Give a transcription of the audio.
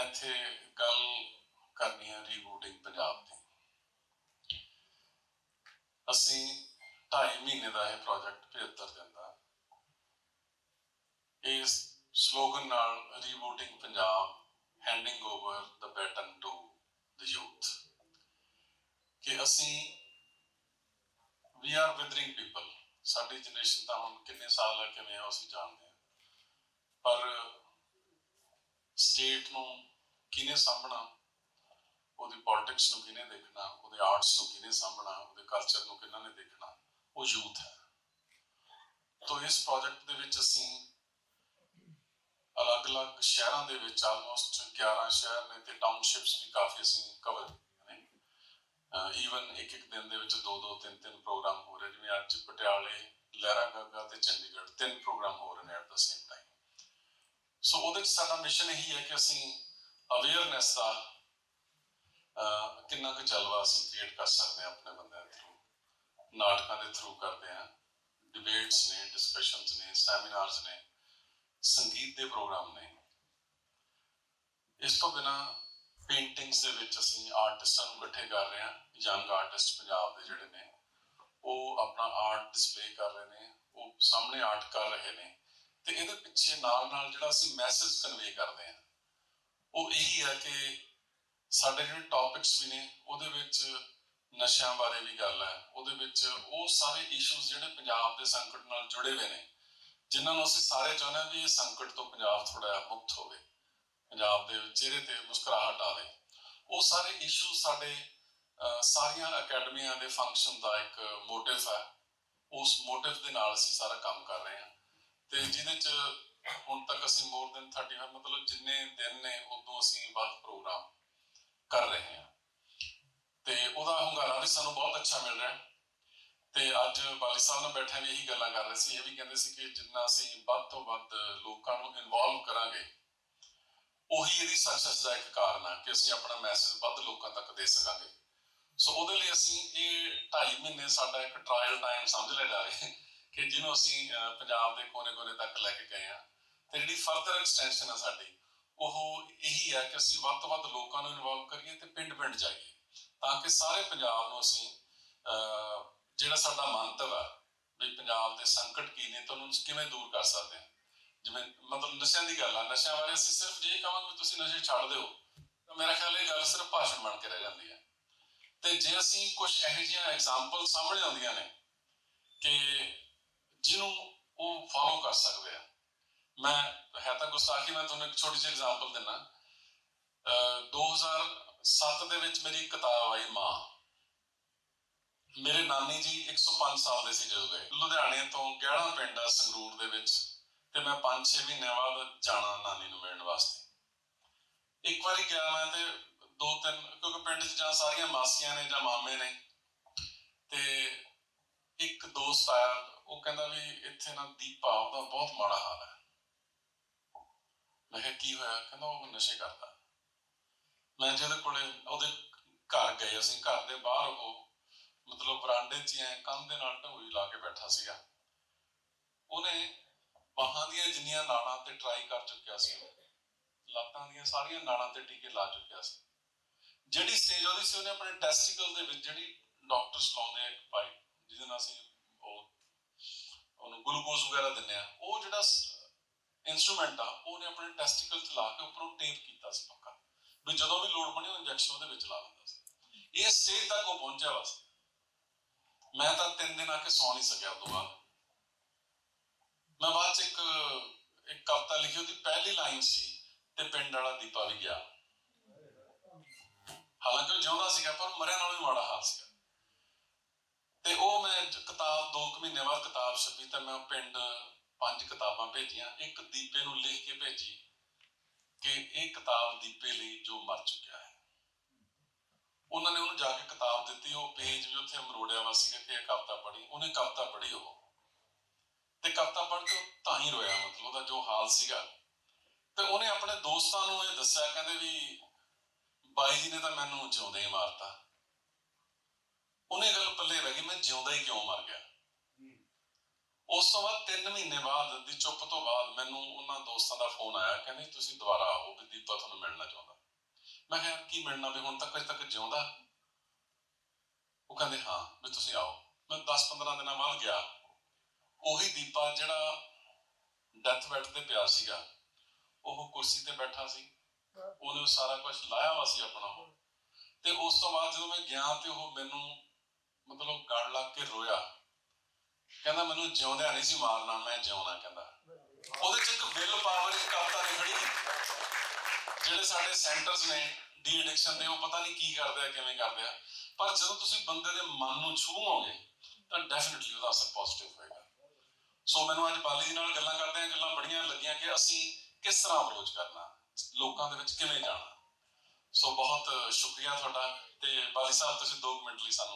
ਮੈਂ ਇੱਥੇ ਗੱਲ ਕਰਨੀ ਹੈ ਰੀਬੂਟਿੰਗ ਪੰਜਾਬ ਦੀ। ਅਸੀਂ 2.5 ਮਹੀਨੇ ਦਾ ਇਹ ਪ੍ਰੋਜੈਕਟ 75 ਦਿਨ ਦਾ। ਇਸ ਸਲੋਗਨ ਨਾਲ rebooting Punjab handing over the baton to the youth ਕਿ ਅਸੀਂ ਵੀ ਆਰ ਵਿਦਰਿੰਗ ਪੀਪਲ ਸਾਡੀ ਜਨਰੇਸ਼ਨ ਤਾਂ ਹੁਣ ਕਿੰਨੇ ਸਾਲ ਹੈ ਕਿਵੇਂ ਆ ਅਸੀਂ ਜਾਣਦੇ ਹਾਂ ਪਰ ਸਟੇਟ ਨੂੰ ਕਿਹਨੇ ਸਾਂਭਣਾ? ਉਹਦੀ ਪੋਲਿਟਿਕਸ ਨੂੰ ਕਿਹਨੇ ਦੇਖਣਾ? ਉਹਦੇ ਆਰਟਸ ਨੂੰ ਕਿਹਨੇ ਸਾਂਭਣਾ? ਉਹਦੇ ਕਲਚਰ ਨੂੰ ਕਿਹਨਾਂ ਨੇ ਦੇਖਣਾ? ਉਹ ਯੂਥ ਹੈ। ਤੋਂ ਇਸ ਪ੍ਰੋਜੈਕਟ ਦੇ ਵਿੱਚ ਅਸੀਂ ਅਲੱਗ-ਅਲੱਗ ਸ਼ਹਿਰਾਂ ਦੇ ਵਿੱਚ ਆਲਮੋਸਟ 11 ਸ਼ਹਿਰ ਨੇ ਤੇ ਟਾਊਨਸ਼ਿਪਸ ਵੀ ਕਾਫੀ ਅਸੀਂ ਕਵਰ ਕੀਤੀਆਂ ਨੇ। ਈਵਨ ਇੱਕ ਇੱਕ ਦਿਨ ਦੇ ਵਿੱਚ ਦੋ ਦੋ ਤਿੰਨ ਤਿੰਨ ਪ੍ਰੋਗਰਾਮ ਹੋ ਰਹੇ ਜਿਵੇਂ ਅੱਜ ਪਟਿਆਲੇ ਲਹਿਰਾ ਤੇ ਚੰਡੀਗੜ੍ਹ ਤਿੰਨ ਪ੍ਰੋਗਰਾਮ ਹੋ ਰਹੇ ਨੇ at the same time so ਉਹਦੇ ਵਿੱਚ ਸਾਡਾ ਮਿਸ਼ਨ ਇਹੀ ਹੈ ਕਿ ਅਸੀਂ ਅਵੇਅਰਨੈਸ ਦਾ ਕਿੰਨਾ ਕੁ ਜਲਵਾ ਅਸੀਂ ਕ੍ਰੀਏਟ ਕਰ ਸਕਦੇ ਹਾਂ ਆਪਣੇ ਬੰਦਿਆਂ ਦੇ ਥਰੂ ਨਾਟਕਾਂ ਦੇ ਥਰੂ ਕਰਦੇ ਹਾਂ ਡਿਬੇਟਸ ਨੇ ਡਿਸਕਸ਼ਨਸ ਨੇ ਸੈਮੀਨਾਰਸ ਨੇ, ਸੰਗੀਤ ਦੇ ਪ੍ਰੋਗਰਾਮ ਨੇ। ਇਸ ਤੋਂ ਬਿਨਾ ਪੇਂਟਿੰਗਸ ਦੇ ਵਿੱਚ ਅਸੀਂ ਆਰਟਿਸਟਾਂ ਨੂੰ ਇਕੱਠੇ ਕਰ ਰਹੇ ਹਾਂ ਯੰਗ ਆਰਟਿਸਟ ਪੰਜਾਬ ਦੇ ਜਿਹੜੇ ਨੇ, ਉਹ ਆਪਣਾ ਆਰਟ ਡਿਸਪਲੇ ਕਰ ਰਹੇ ਨੇ, ਉਹ ਸਾਹਮਣੇ ਆਰਟ ਕਰ ਰਹੇ ਨੇ ਤੇ ਇਹਦੇ ਪਿੱਛੇ ਨਾਲ ਨਾਲ ਜਿਹੜਾ ਅਸੀਂ ਮੈਸੇਜ ਕਨਵੇ ਕਰਦੇ ਹਾਂ। ਉਹ ਇਹੀ ਹੈ ਕਿ ਸਾਡੇ ਜਿਹੜੇ ਟੌਪਿਕਸ ਵੀ ਨੇ, ਉਹਦੇ ਵਿੱਚ ਨਸ਼ਿਆਂ ਬਾਰੇ ਵੀ ਗੱਲ ਹੈ। ਉਹਦੇ ਵਿੱਚ ਉਹ ਸਾਰੇ ਇਸ਼ੂਜ਼ ਜਿਹੜੇ ਪੰਜਾਬ ਦੇ ਸੰਕਟ ਨਾਲ ਜੁੜੇ ਹੋਏ ਨੇ, ਜਿਨ੍ਹਾਂ ਨੂੰ ਅਸੀਂ ਸਾਰੇ ਚਾਹੁੰਦੇ ਵੀ ਇਹ ਸੰਕਟ ਤੋਂ ਪੰਜਾਬ ਥੋੜਾ ਮੁਕਤ ਹੋਵੇ, ਪੰਜਾਬ ਦੇ ਚਿਹਰੇ ਤੇ ਮੁਸਕਰਾਹਟ ਆਵੇ। ਉਹ ਸਾਰੇ ਇਸ਼ੂ ਸਾਡੇ ਸਾਰੀਆਂ ਅਕੈਡਮੀਆਂ ਦੇ ਫੰਕਸ਼ਨ ਦਾ ਇੱਕ ਮੋਟਿਵ ਹੈ। ਉਸ ਮੋਟਿਵ ਦੇ ਨਾਲ ਅਸੀਂ ਸਾਰਾ ਕੰਮ ਕਰ ਰਹੇ ਹਾਂ। ਤੇ ਜਿਹਦੇ ਚ ਹੁਣ ਤੱਕ ਅਸੀਂ ਮੋਰ ਦੈਨ 35 ਮਤਲਬ ਜਿੰਨੇ ਦਿਨ ਨੇ, ਉਦੋਂ ਅਸੀਂ ਵੱਧ ਪ੍ਰੋਗਰਾਮ ਕਰ ਰਹੇ ਹਾਂ। ਤੇ ਉਹਦਾ ਹੁੰਗਾਰਾ ਵੀ ਸਾਨੂੰ ਬਹੁਤ ਅੱਛਾ ਮਿਲ ਰਿਹਾ ਤੇ ਅੱਜ ਬਾਲੀ ਸਾਹਿਬ ਨਾਲ ਬੈਠੇ ਵੀ ਇਹੀ ਗੱਲਾਂ ਕਰ ਰਹੇ ਸੀ। ਇਹ ਵੀ ਕਹਿੰਦੇ ਸੀ ਕਿ ਜਿੰਨਾ ਅਸੀਂ ਵੱਧ ਤੋਂ ਵੱਧ ਲੋਕਾਂ ਨੂੰ ਇਨਵੋਲਵ ਕਰਾਂਗੇ, ਉਹੀ ਇਹਦੀ ਸਕਸੈਸ ਦਾ ਇੱਕ ਕਾਰਨ ਆ ਕਿ ਅਸੀਂ ਆਪਣਾ ਮੈਸੇਜ ਵੱਧ ਲੋਕਾਂ ਤੱਕ ਦੇ ਸਕਾਂਗੇ। ਸੋ ਉਹਦੇ ਲਈ ਅਸੀਂ ਇਹ 2.5 ਮਹੀਨੇ ਸਾਡਾ ਇੱਕ ਟ੍ਰਾਇਲ ਟਾਈਮ ਸਮਝ ਲਿਆ ਜਾਵੇ ਕਿ ਜਿਹਨੂੰ ਅਸੀਂ ਪੰਜਾਬ ਦੇ ਕੋਨੇ-ਕੋਨੇ ਤੱਕ ਲੈ ਕੇ ਗਏ ਆ ਤੇ ਜਿਹੜੀ ਫਰਦਰ ਐਕਸਟੈਂਸ਼ਨ ਹੈ ਸਾਡੀ, ਉਹ ਇਹੀ ਹੈ ਕਿ ਅਸੀਂ ਵੱਧ ਤੋਂ ਵੱਧ ਲੋਕਾਂ ਨੂੰ ਇਨਵੋਲਵ ਕਰੀਏ ਤੇ ਪਿੰਡ-ਪਿੰਡ ਜਾਈਏ ਤਾਂ ਕਿ ਸਾਰੇ ਪੰਜਾਬ ਨੂੰ ਅਸੀਂ ਜਿਹੜਾ ਸਾਡਾ ਮੰਤਵ ਹੈ ਵੀ ਪੰਜਾਬ ਦੇ ਸੰਕਟ ਕੀ ਨੇ ਤਾਂ ਕਿਵੇਂ ਦੂਰ ਕਰ ਸਕਦੇ ਹਾਂ। ਜਿਵੇਂ ਮਤਲਬ ਨਸ਼ਿਆਂ ਦੀ ਗੱਲ ਆ, ਨਸ਼ਿਆਂ ਬਾਰੇ ਅਸੀਂ ਸਿਰਫ ਜੇ ਕਹਾਂਗੇ ਤੁਸੀਂ ਨਸ਼ੇ ਛੱਡ ਦਿਓ, ਤਾਂ ਮੇਰਾ ਖਿਆਲ ਇਹ ਗੱਲ ਸਿਰਫ ਭਾਸ਼ਣ ਬਣ ਕੇ ਰਹਿ ਜਾਂਦੀ ਹੈ ਤੇ ਜੇ ਅਸੀਂ ਕੁਝ ਇਹੋ ਜਿਹੀਆਂ ਐਗਜ਼ਾਮਪਲ ਸਾਹਮਣੇ ਆਉਂਦੀਆਂ ਨੇ ਕਿ ਜਿਹਨੂੰ ਉਹ ਫਾਲੋ ਕਰ ਸਕਦੇ ਆ। ਮੈਂ ਹੈ ਤਾਂ ਗੁਸਤਾਖੀ ਮੈਂ ਤੁਹਾਨੂੰ ਇੱਕ ਛੋਟੀ ਜਿਹੀ ਐਗਜ਼ਾਮਪਲ ਦਿੰਨਾ। 2007 ਦੇ ਵਿੱਚ ਮੇਰੀ ਕਿਤਾਬ ਆਈ, ਮਾਂ। ਮੇਰੇ ਨਾਨੀ ਜੀ 105 ਸਾਲ ਦੇ ਸੀ ਜਦੋਂ ਗਏ। ਲੁਧਿਆਣੇ ਤੋਂ ਗਿਆੜਾ ਪਿੰਡ ਆ ਸੰਗਰੂਰ ਦੇ ਵਿੱਚ ਤੇ ਮੈਂ 5-6 ਮਹੀਨਿਆਂ ਬਾਅਦ ਜਾਣਾ ਨਾਨੀ ਨੂੰ ਮਿਲਣ ਵਾਸਤੇ। ਇੱਕ ਵਾਰੀ ਗਿਆ ਮੈਂ ਤੇ ਦੋ ਤਿੰਨ ਕਿਉਂਕਿ ਪਿੰਡ 'ਚ ਜਾਂ ਸਾਰੀਆਂ ਮਾਸੀਆਂ ਨੇ ਜਾਂ ਮਾਮੇ ਨੇ ਤੇ ਇੱਕ ਦੋਸਤ ਆਇਆ ਉਹ ਕਹਿੰਦਾ ਵੀ ਇੱਥੇ ਨਾ ਦੀਪਾ, ਉਹਦਾ ਬਹੁਤ ਮਾੜਾ ਹਾਲ ਹੈ। ਮੈਂ ਕਿਹਾ, ਕੀ ਹੋਇਆ? ਕਹਿੰਦਾ, ਉਹ ਨਸ਼ੇ ਕਰਦਾ। ਮੈਂ ਜਿਹਦੇ ਕੋਲੇ ਉਹਦੇ ਘਰ ਗਏ, ਅਸੀਂ ਘਰ ਦੇ ਬਾਹਰ ਉਹ ਮਤਲਬ ਬਰਾਂਡੇ 'ਚ ਐ ਕੰਧ ਦੇ ਨਾਲ ਢੋਈ ਲਾ ਕੇ ਬੈਠਾ ਸੀਗਾ। ਉਹਨੇ ਬਾਹਾਂ ਦੀਆਂ ਜਿੰਨੀਆਂ ਨਾੜਾਂ ਤੇ ਟਰਾਈ ਕਰ ਚੁੱਕਿਆ ਸੀ, ਲੱਤਾਂ ਦੀਆਂ ਸਾਰੀਆਂ ਨਾੜਾਂ ਤੇ ਟੀਕੇ ਲਾ ਚੁੱਕਿਆ ਸੀ। ਜਿਹੜੀ ਸਟੇਜ ਉਹਦੀ ਸੀ, ਉਹਨੇ ਆਪਣੇ ਟੈਸਟੀਕਲ ਦੇ ਵਿੱਚ ਜਿਹੜੀ ਡਾਕਟਰਸ ਲਾਉਂਦੇ ਆ ਇੱਕ ਪਾਈਪ ਜਿਹਦੇ ਨਾਲ ਅਸੀਂ ਉਹਨੂੰ ਗਲੂਕੋਜ਼ ਵਗੈਰਾ ਦਿੰਦੇ ਆ। ਉਹ ਜਿਹੜਾ ਇਨਸਟਰੂਮੈਂਟ ਆ, ਉਹਨੇ ਆਪਣੇ ਟੈਸਟੀਕਲ 'ਚ ਲਾ ਕੇ ਉੱਪਰੋਂ ਟੇਪ ਕੀਤਾ ਸੀ ਪੱਕਾ। ਵੀ ਜਦੋਂ ਵੀ ਲੋੜ ਬਣੀ ਉਹ ਇੰਜੈਕਸ਼ਨ ਉਹਦੇ ਵਿੱਚ ਲਾ ਦਿੰਦਾ ਸੀ। ਇਹ ਸਟੇਜ ਤੱਕ ਉਹ ਪਹੁੰਚਿਆ ਵਾ ਮੈਂ ਤਾਂ ਤਿੰਨ ਦਿਨ ਆ ਕੇ ਸੌ ਨਹੀਂ ਸਕਿਆ ਉਦੋਂ ਬਾਅਦ। ਮੈਂ ਬਾਅਦ ਚ ਇੱਕ ਇੱਕ ਕਵਿਤਾ ਲਿਖੀ, ਉਹਦੀ ਪਹਿਲੀ ਲਾਈਨ ਸੀ, ਤੇ ਪਿੰਡ ਵਾਲਾ ਦੀਪਾ ਵੀ ਗਿਆ। ਹਾਲਾਂਕਿ ਉਹ ਜਿਉਂਦਾ ਸੀਗਾ, ਪਰ ਮਰਿਆ ਨਾਲੋਂ ਵੀ ਮਾੜਾ ਹਾਲ ਸੀਗਾ। ਤੇ ਉਹ ਮੈਂ ਕਿਤਾਬ, ਦੋ ਮਹੀਨੇ ਬਾਅਦ ਕਿਤਾਬ ਛਪੀ ਤਾਂ ਮੈਂ ਪਿੰਡ ਪੰਜ ਕਿਤਾਬਾਂ ਭੇਜੀਆਂ। ਇੱਕ ਦੀਪੇ ਨੂੰ ਲਿਖ ਕੇ ਭੇਜੀ ਕਿ ਇਹ ਕਿਤਾਬ ਦੀਪੇ ਲਈ ਜੋ ਮਰ ਚੁੱਕਿਆ ਹੈ। ਉਹਨਾਂ ਨੇ ਉਹਨੂੰ ਜਾ ਕੇ ਕਿਤਾਬ ਦਿੱਤੀ, ਉਹ ਪੇਜ ਵੀ ਉੱਥੇ ਮਰੋੜਿਆ ਵਾ ਸੀਗਾ ਕਿ ਇਹ ਕਵਿਤਾ ਪੜ੍ਹੀ। ਉਹਨੇ ਕਵਿਤਾ ਪੜ੍ਹੀ ਉਹ। ਤੇ ਕਵਿਤਾ ਪੜ੍ਹ ਕੇ ਉਹ ਤਾਂ ਹੀ ਰੋਇਆ, ਮਤਲਬ ਉਹਦਾ ਜੋ ਹਾਲ ਸੀਗਾ। ਤੇ ਉਹਨੇ ਆਪਣੇ ਦੋਸਤਾਂ ਨੂੰ ਇਹ ਦੱਸਿਆ, ਕਹਿੰਦੇ ਵੀ ਬਾਈ ਜੀ ਨੇ ਤਾਂ ਮੈਨੂੰ ਜਿਉਂਦੇ ਹੀ ਮਾਰਤਾ। ਉਹਨੇ ਗੱਲ ਪੱਲੇ ਰਹਿ ਗਈ, ਮੈਂ ਜਿਉਂਦਾ ਹੀ ਕਿਉਂ ਮਰ ਗਿਆ? ਉਸ ਤੋਂ ਬਾਅਦ 3 ਮਹੀਨੇ ਬਾਅਦ, ਦੀ ਚੁੱਪ ਤੋਂ ਬਾਅਦ ਮੈਨੂੰ ਉਹਨਾਂ ਦੋਸਤਾਂ ਦਾ ਫੋਨ ਆਇਆ, ਕਹਿੰਦੇ ਤੁਸੀਂ ਦੁਬਾਰਾ ਆਓ, ਵੀ ਦੀਪਾ ਤੁਹਾਨੂੰ ਮਿਲਣਾ ਚਾਹੁੰਦਾ। ਮੈਂ ਕਿਹਾ, ਯਾਰ, ਕੀ ਮਿਲਣਾ ਵੀ ਹੁਣ ਤੱਕ, ਅਜੇ ਤੱਕ ਜਿਉਂਦਾ? ਉਹ ਕਹਿੰਦੇ, ਹਾਂ, ਵੀ ਤੁਸੀਂ ਆਓ। ਮੈਂ 10-15 ਦਿਨਾਂ ਬਾਅਦ ਗਿਆ। ਉਹੀ ਦੀਪਾ ਜਿਹੜਾ ਡੈਥ ਬੈੱਡ ਤੇ ਪਿਆ ਸੀਗਾ, ਉਹ ਕੁਰਸੀ ਤੇ ਬੈਠਾ ਸੀ। ਉਹਨੇ ਸਾਰਾ ਕੁਝ ਲਾਇਆ ਵਾ ਸੀ ਆਪਣਾ। ਤੇ ਉਸ ਤੋਂ ਬਾਅਦ ਜਦੋਂ ਮੈਂ ਗਿਆ ਤੇ ਉਹ ਮੈਨੂੰ ਮਤਲਬ ਗੜ ਲੱਗ ਕੇ ਰੋਇਆ। ਕਹਿੰਦਾ ਮੈਨੂੰ ਜਿਉਂਦਿਆਂ ਨਹੀਂ ਸੀ ਮਾਰਨਾ, ਮੈਂ ਜਿਉਣਾ ਕਹਿੰਦਾ। ਉਹਦੇ ਚ ਇੱਕ ਵਿਲ ਪਾਵਰ ਇੱਕ ਕਵਿਤਾ ਲਿਖਣੀ ਜਿਹੜੇ ਸਾਡੇ ਸੈਂਟਰਸ ਨੇ ਡੀ ਐਡਿਕਸ਼ਨ ਦੇ, ਉਹ ਪਤਾ ਨਹੀਂ ਕੀ ਕਰਦੇ ਆ, ਕਿਵੇਂ ਕਰਦੇ ਆ। ਪਰ ਜਦੋਂ ਤੁਸੀਂ ਬੰਦੇ ਦੇ ਮਨ ਨੂੰ ਛੂਹੋਗੇ ਤਾਂ ਡੈਫੀਨਿਟਲੀ ਉਹਦਾ ਅਸਰ ਪੋਜ਼ਿਟਿਵ ਹੋਏਗਾ। ਸੋ ਮੈਨੂੰ ਅੱਜ ਬਾਲੀ ਜੀ ਨਾਲ ਗੱਲਾਂ ਕਰਦੇ ਆ, ਗੱਲਾਂ ਬੜੀਆਂ ਲੱਗੀਆਂ ਕਿ ਅਸੀਂ ਕਿਸ ਤਰ੍ਹਾਂ ਅਪਰੋਚ ਕਰਨਾ, ਲੋਕਾਂ ਦੇ ਵਿੱਚ ਕਿਵੇਂ ਜਾਣਾ। ਸੋ ਬਹੁਤ ਸ਼ੁਕਰੀਆ ਤੁਹਾਡਾ ਤੇ ਬਾਲੀ ਸਾਹਿਬ, ਤੁਸੀਂ 2 ਮਿੰਟ ਲਈ ਸਾਨੂੰ